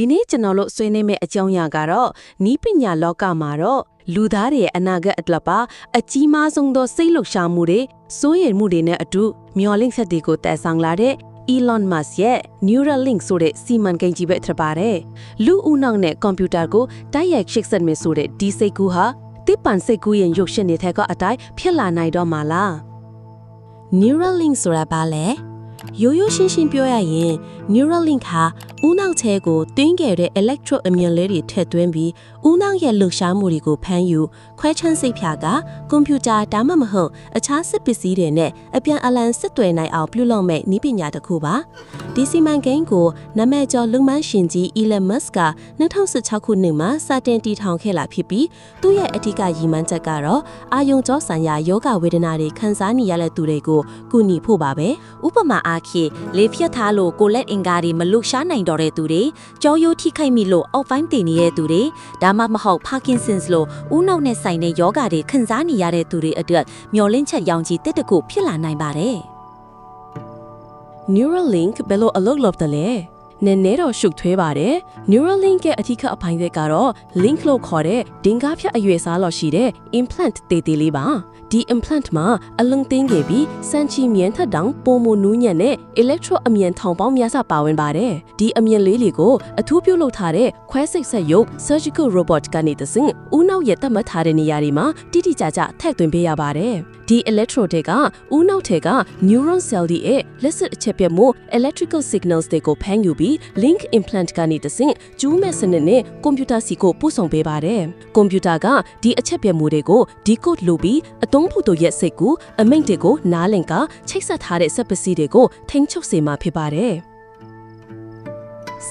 ဒီနေ့ကျွန်တော်တို့ဆွေးနွေးမယ့်အကြောင်းအရာကတော့နီးပညာလောကမှာတော့လူသားတွေရဲ့အနာဂတ်အတွက်ပါအကြီးမားဆုံးသောစိတ်လှုပ်ရှားမှုတွေစိုးရိမ်မှုတွေနဲ့အတူမျော်လင့်ချက်တွေကိုတည်ဆောင်လာတဲ့ Elon Musk ရဲ့ Neuralink ဆိုတဲ့စီမံကိန်းကြီးပဲဖြစ်ပါတယ်။လူဦးနှောက်နဲ့ကွန်ပျူတာကိုတိုက်ရိုက်ရှိတ်ဆက်မယ်ဆိုတဲ့ဒီစိတ်ကူးဟာတိပန်စိတ်ကူးရင်ရုပ်ရှင်တွေထက်ကအတိုင်းဖြစ်လာနိုင်တော့မှာလား Neuralink ဆိုတာဘာလဲ ရိုးရိုးရှင်းရှင်းပြောရရင် Neuralink ဟာဦးနှောက်ချဲကိုတင်းငယ်တဲ့ electro အမြင်လေးတွေထည့်သွင်းပြီးဦးနှောက်ရဲ့လှုပ်ရှားမှုတွေကိုဖမ်းယူခွဲချမ်းစိတ်ဖြာကကွန်ပျူတာဒါမှမဟုတ်အခြားစစ်ပစ္စည်းတွေနဲ့အပြန်အလှန်ဆက်သွယ်နိုင်အောင်ပြုလုပ်မဲ့နည်းပညာတစ်ခုပါဒီစီမံကိန်းကိုနာမည်ကျော်လူမန်းရှင်ကြီး Elon Musk က2016ခုနှစ်မှာစတင်တည်ထောင်ခဲ့လာဖြစ်ပြီးသူ့ရဲ့အထူးကရည်မှန်းချက်ကတော့အာယုံကြောဆိုင်ရာယောဂဝေဒနာတွေခံစားနေရတဲ့သူတွေကိုကူညီဖို့ပါပဲဥပမာအားဖြင့်လေဖြတ်ထားလို့ကိုလက်အင်္ကာတွေမလုရှားနိုင်တော့တဲ့သူတွေကြောရိုးထိခိုက်မိလို့အောက်ပိုင်းတင်နေတဲ့သူတွေဒါမှမဟုတ် Parkinson's လို့ဦးနှောက်နဲ့ဆိုင်တဲ့ယောဂတွေခံစားနေရတဲ့သူတွေအတွက်မျောလင့်ချက်ရောင်ကြီးတစ်တကူဖြစ်လာနိုင်ပါတယ် Neuralink ဘယ်လိုအလုပ်လုပ်တယ်လဲ နည်းနည်းတော့ရှုပ်ထွေးပါတယ် Neuralink ရဲ့အထူးအပိုင်းတွေကတော့ link လို့ခေါ်တဲ့ဒင်္ဂါဖြတ်အရွယ်စားလို့ရှိတဲ့ implant တေးသေးလေးပါဒီ implant မှာအလုံးသိင်းခဲ့ပြီးစန်ချီမြန်ထက်တောင်ပုံမနူးညံ့တဲ့ electro အမြန်ထောင်ပေါင်းများစွာပါဝင်ပါတယ်ဒီအမြန်လေးတွေကိုအထူးပြုလုပ်ထားတဲ့ခွဲစိတ်ဆက်ရုပ် surgical robot ကနေတဆင့်ဦးနောက်ရဲ့တတ်မှတ်ထားတဲ့နေရာတွေမှာတိတိကျကျထည့်သွင်းပေးရပါတယ်ဒီ electrode တွေကဦးနောက်ထဲက neuron cell တွေရဲ့လက်စစ်အချက်ပြတ်မှု electrical signals တွေကိုဖမ်းယူပြီး link implant ကနေတဆင့်ကျူးမဲ့စနစ်နဲ့ကွန်ပျူတာစီကိုပို့ဆောင်ပေးပါတယ်။ကွန်ပျူတာကဒီအချက်ပြတ်မှုတွေကို decode လုပ်ပြီးအသုံးဖို့တို့ရဲ့စိတ်ကူအမိန့်တွေကိုနားလည်ကချိတ်ဆက်ထားတဲ့စက်ပစ္စည်းတွေကိုထိန်းချုပ်စေမှာဖြစ်ပါတယ်။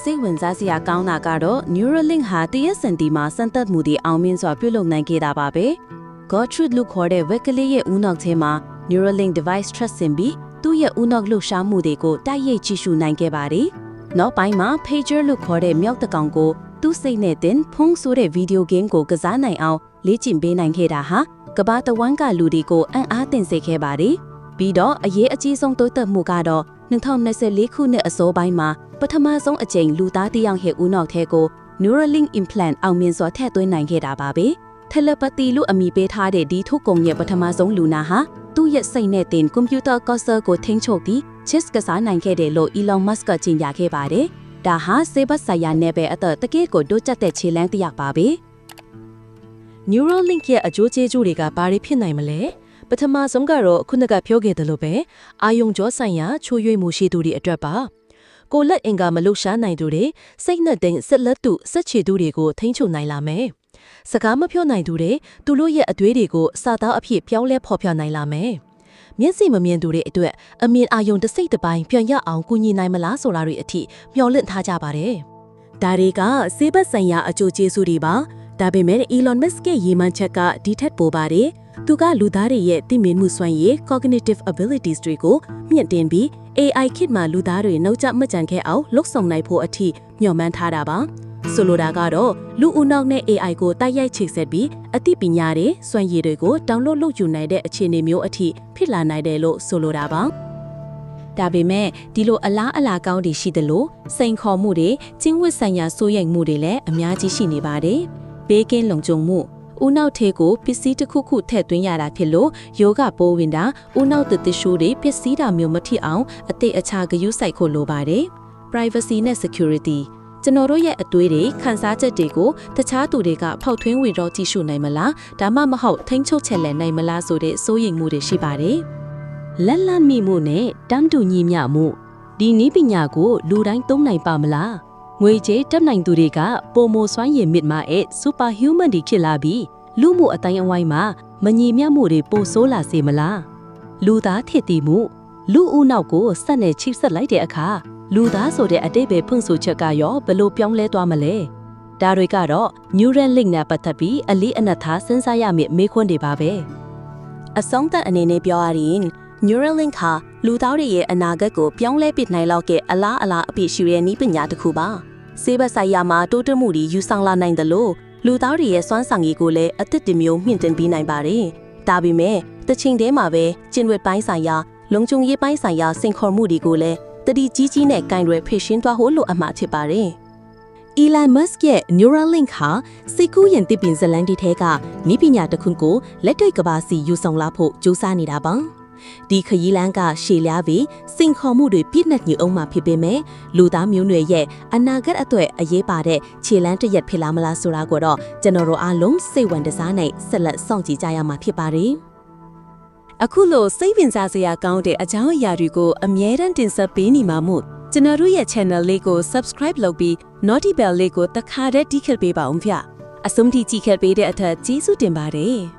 စိတ်ဝင်စားစရာကောင်းတာကတော့ Neuralink ဟာတရက်စင်တီမှာစမ်းသပ်မှုတွေအောင်မြင်စွာပြုလုပ်နိုင်ခဲ့တာပါပဲ။ Gertrude လို့ခေါ်တဲ့ဝက်ကလေးရဲ့ဦးနှောက်ထဲမှာ Neuralink device ထပ်ဆင်ပြီးသူ့ရဲ့ဦးနှောက်လှုပ်ရှားမှုတွေကိုတိုက်ရိုက်ကြည့်ရှုနိုင်ခဲ့ပါတယ်။ နောက်ပိုင်းမှာ Pager လို့ခေါ်တဲ့မြောက်တကောင်ကိုသူ့စိတ်နဲ့တင်ဖုံးဆိုတဲ့ဗီဒီယိုဂိမ်းကိုကစားနိုင်အောင်လေ့ကျင့်ပေးနိုင်ခဲ့တာဟာကမ္ဘာတဝန်းကလူတွေကိုအံ့အားသင့်စေခဲ့ပါတယ်။ပြီးတော့အရေးအကြီးဆုံးတိုးတက်မှုကတော့2024ခုနှစ်အစောပိုင်းမှာပထမဆုံးအကြိမ်လူသားတစ်ယောက်ရဲ့ဦးနှောက်ထဲကို Neuralink implant အောင်မြင်စွာထည့်သွင်းနိုင်ခဲ့တာပါပဲ။ telepathy လို့အမည်ပေးထားတဲ့ဒီထုတ်ကုန်ရဲ့ပထမဆုံးလူနာဟာသူ့ရဲ့စိတ်နဲ့တင်ကွန်ပျူတာ cursor ကိုထိန်းချုပ်ပြီး chess ကစားနိုင်ခဲ့တယ်လို့ Elon Musk ကကြေညာခဲ့ပါတယ်။ဒါဟာစေဘတ်ဆိုင်ရာနယ်ပယ်အသက်တကယ့်ကိုတိုးတက်တဲ့ခြေလှမ်းတစ်ယောက်ပါပဲ။ Neuralink ရဲ့အကျိုးကျေးဇူးတွေကဘာတွေဖြစ်နိုင်မလဲပထမဆုံးကတော့ခုနကပြောခဲ့တယ်လို့ပဲအာယုံကြောဆိုင်ရာချိုးယွေ့မှုရှိသူတွေအတွက်ပါကိုလက်အင်္ဂါမလှုပ်ရှားနိုင်သူတွေစိတ်နဲ့တင်ဆက်လက်သူဆက်ချေသူတွေကိုထိန်းချုပ်နိုင်လာမယ် စကားမပြောနိုင်သူတွေသူတို့ရဲ့အသွေးတွေကိုစာသားအဖြစ်ပြောင်းလဲဖော်ပြနိုင်လာမယ်မျက်စိမမြင်သူတွေအတွက်အမြင်အာယုံတစ်စိတ်တစ်ပိုင်းပြန်ရအောင်ကူညီနိုင်မလားဆိုတာတွေအထိမျှော်လင့်ထားကြပါတယ်ဒါတွေကစေဘတ်ဆိုင်ရာအကျိုးကျေးဇူးတွေပါဒါပေမဲ့ Elon Musk ရဲ့ရည်မှန်းချက်ကဒီထက်ပိုပါတယ်။သူကလူသားတွေရဲ့သိမြင်မှုစွမ်းရည် cognitive abilities တွေကိုမြင့်တင်ပြီး AI ခေတ်မှာလူသားတွေနှုတ်ကြမကြံခဲ့အောင်လှုပ်ဆောင်နိုင်ဖို့အထိမျှော်မှန်းထားတာပါ။ ဆိုလိုတာကတော့လူဦးနောက်နဲ့ AI ကိုတိုက်ရိုက်ချိတ်ဆက်ပြီးအသိပညာတွေစွမ်းရည်တွေကို download လုပ်ယူနိုင်တဲ့အခြေအနေမျိုးအထိဖြစ်လာနိုင်တယ်လို့ဆိုလိုတာပါ။ဒါပေမဲ့ဒီလိုအလားအလာကောင်းတွေရှိသလိုစိန်ခေါ်မှုတွေကျင်းဝတ်ဆိုင်ရာစိုးရိမ်မှုတွေလည်းအများကြီးရှိနေပါတယ်။ဘေးကင်းလုံခြုံမှုဦးနောက်ထဲကိုပစ္စည်းတစ်ခုခုထည့်သွင်းရတာဖြစ်လို့ယောဂပိုးဝင်တာဦးနောက်တသစ်ရှိုးတွေပစ္စည်းတာမျိုးမထိအောင်အသိအချာဂရုစိုက်ဖို့လိုပါတယ်။ privacy နဲ့ security ကျွန်တော်တို့ရဲ့အသွေးတွေခန်းစားချက်တွေကိုတခြားသူတွေကဖောက်ထွင်းဝေတော့ကြည့်ရှုနိုင်မလားဒါမှမဟုတ်ထိန်းချုပ်ချက်လည်းနိုင်မလားဆိုတဲ့စိုးရိမ်မှုတွေရှိပါတယ်။လက်လန့်မိမှုနဲ့တမ်းတူညီမျှမှုဒီနည်းပညာကိုလူတိုင်းသုံးနိုင်ပါမလားငွေကြေးတက်နိုင်သူတွေကပုံမစွမ်းရည်မြစ်မှာအဲ superhuman တွေဖြစ်လာပြီးလူမှုအတိုင်းအဝိုင်းမှာမညီမျှမှုတွေပိုဆိုးလာစေမလားလူသားထစ်တီမှုလူဦးနောက်ကိုစက်နဲ့ချိတ်ဆက်လိုက်တဲ့အခါ လူသားဆိုတဲ့အတိတ်ပဲဖွင့်ဆိုချက်ကရောဘလို့ပြောင်းလဲသွားမလဲဒါတွေကတော့ neural link နဲ့ပတ်သက်ပြီးအလေးအနက်ထားစဉ်းစားရမယ့်မေးခွန်းတွေပါပဲအဆုံးသတ်အနေနဲ့ပြောရရင် Neuralink ဟာလူသားတွေရဲ့အနာဂတ်ကိုပြောင်းလဲပစ်နိုင်လောက်တဲ့အလားအလာအပြည့်ရှိတဲ့နည်းပညာတစ်ခုပါ။ဆေးဘက်ဆိုင်ရာမှာတိုးတက်မှုတွေယူဆောင်လာနိုင်တယ်လို့လူသားတွေရဲ့စွမ်းဆောင်ရည်ကိုလည်းအသစ်တစ်မျိုးမြင့်တင်ပေးနိုင်ပါတယ်။ဒါပေမဲ့တစ်ချိန်တည်းမှာပဲကျင်ဝက်ပိုင်းဆိုင်ရာလုံခြုံရေးပိုင်းဆိုင်ရာစင်ခေါ်မှုတွေကိုလည်း တတိကြီးကြီးနဲ့ကင်တွယ်ဖေရှင်းသွားဖို့လိုအပ်မှာဖြစ်ပါတယ်။ Elon Musk ရဲ့ Neuralink ဟာစိတ်ကူးရင်တစ်ပင်ဇလန်တီထဲကနိပညာတစ်ခုကိုလက်တွေ့ကဘာစီယူဆောင်လာဖို့ကြိုးစားနေတာပါဒီခရီးလမ်းကရှေ့လျားပြီးစိန်ခေါ်မှုတွေပြည့်နှက်ညူအောင်မှာဖြစ်ပေမဲ့လူသားမျိုးနွယ်ရဲ့အနာဂတ်အတွက်အရေးပါတဲ့ခြေလမ်းတစ်ရက်ဖြစ်လာမလားဆိုတာကိုတော့ကျွန်တော်တို့အားလုံးစိတ်ဝင်တစားနဲ့ဆက်လက်စောင့်ကြည့်ကြရမှာဖြစ်ပါတယ် အခုလိုစိတ်ဝင်စားစရာကောင်းတဲ့အကြောင်းအရာတွေကိုအမြဲတမ်းတင်ဆက်ပေးနေမှာမို့ကျွန်တော်တို့ရဲ့ channel လေးကို subscribe လုပ်ပြီး notify bell လေးကိုတစ်ခါတည်းတီးခတ်ပေးပါအောင်ဗျအဆုံးထိကြည့်ခတ်ပေးတဲ့အတွက်ကျေးဇူးတင်ပါတယ်